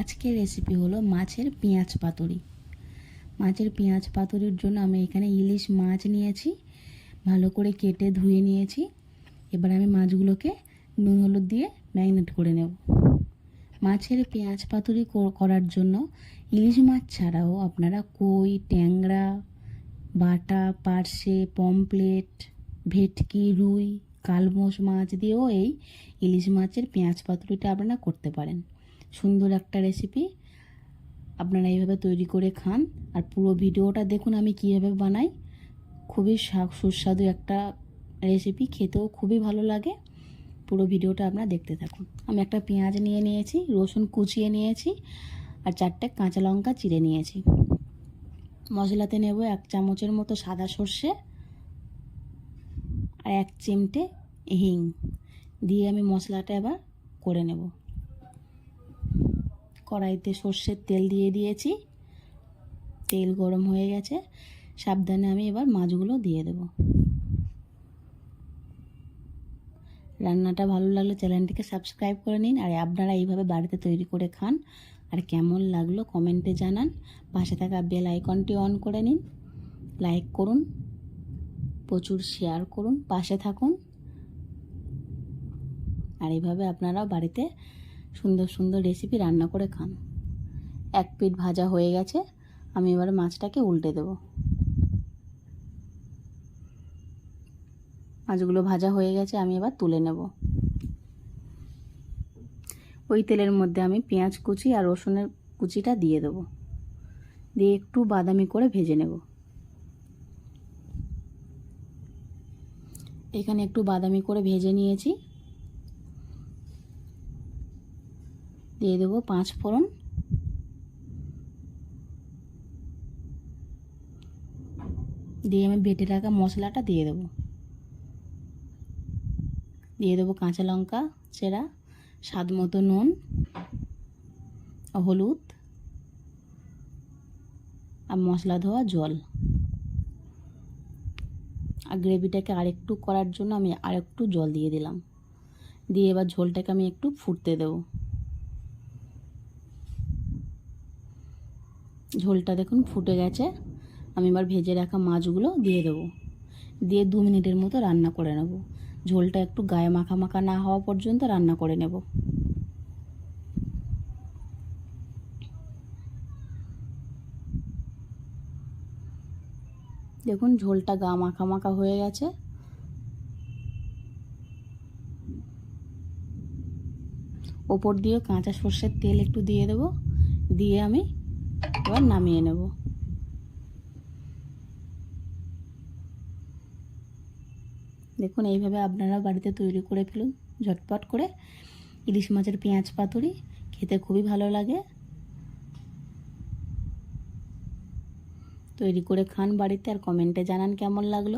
আজকের রেসিপি হলো মাছের পেঁয়াজ পাতুরি। মাছের পেঁয়াজ পাতুরির জন্য আমি এখানে ইলিশ মাছ নিয়েছি, ভালো করে কেটে ধুয়ে নিয়েছি। এবার আমি মাছগুলোকে নুন হলুদ দিয়ে ম্যারিনেট করে নেব। মাছের পেঁয়াজ পাতুরি কর- করার জন্য ইলিশ মাছ ছাড়াও আপনারা কই, ট্যাংরা, বাটা, পার্শে, পমপ্লেট, ভেটকি, রুই কালবোস মাছ দিয়েও এই ইলিশ মাছের পেঁয়াজ পাতুরিটা আপনারা করতে পারেন। সুন্দর একটা রেসিপি আপনারা এইভাবে তৈরি করে খান। আর পুরো ভিডিওটা দেখুন আমি কীভাবে বানাই। খুবই সুস্বাদু একটা রেসিপি খেতেও খুবই ভালো লাগে। পুরো ভিডিওটা আপনারা দেখতে থাকুন। আমি একটা পেঁয়াজ নিয়ে নিয়েছি, রসুন কুচিয়ে নিয়েছি, আর চারটে কাঁচা লঙ্কা চিড়ে নিয়েছি। মশলাতে নেব এক চামচের মতো সাদা সর্ষে আর এক চিমটে হিং। দিয়ে আমি মশলাটা এবার করে নেব। কড়াইতে সর্ষের তেল দিয়ে দিয়েছি। তেল গরম হয়ে গেছে। সাবধানে আমি এবার মাছগুলো দিয়ে দেব। রান্নাটা ভালো লাগলে চ্যানেলটিকে সাবস্ক্রাইব করে নিন আর আপনারা এইভাবে বাড়িতে তৈরি করে খান। আর কেমন লাগল কমেন্টে জানান। পাশে থাকা বেল আইকনটি অন করে নিন। লাইক করুন। প্রচুর শেয়ার করুন। পাশে থাকুন। আর এইভাবে আপনারাও বাড়িতে সুন্দর সুন্দর রেসিপি রান্না করে খান। এক পিঠ ভাজা হয়ে গেছে, আমি এবার মাছটাকে উল্টে দেব। মাছগুলো ভাজা হয়ে গেছে, আমি এবার তুলে নেব। ওই তেলের মধ্যে আমি পেঁয়াজ কুচি আর রসুনের কুচিটা দিয়ে দেব। দিয়ে একটু বাদামি করে ভেজে নেব। এখানে একটু বাদামি করে ভেজে নিয়েছি। দিয়ে দেবো পাঁচ ফোড়ন। দিয়ে আমি বেটে রাখা মশলাটা দিয়ে দেবো। দিয়ে দেবো কাঁচা লঙ্কা, চেরা, স্বাদ মতো নুন, হলুদ আর মশলা ধোয়া জল। আর গ্রেভিটাকে আরেকটু করার জন্য আমি আরেকটু জল দিয়ে দিলাম। দিয়ে এবার ঝোলটাকে আমি একটু ফুটতে দেবো। ঝোলটা দেখুন ফুটে গেছে। আমি এবার ভেজে রাখা মাছগুলো দিয়ে দেবো। দিয়ে দু মিনিটের মতো রান্না করে নেব। ঝোলটা একটু গায়ে মাখা মাখা না হওয়া পর্যন্ত রান্না করে নেব। দেখুন ঝোলটা গা মাখা মাখা হয়ে গেছে। ওপর দিয়ে কাঁচা সর্ষের তেল একটু দিয়ে দেবো। দিয়ে আমি এবার নামিয়ে নেব। দেখুন, এইভাবে আপনারা বাড়িতে তৈরি করে ফেলুন, ঝটপট করে। ইলিশ মাছের পেঁয়াজ পাতুরি খেতে খুবই ভালো লাগে। তৈরি করে খান বাড়িতে আর কমেন্টে জানান কেমন লাগল।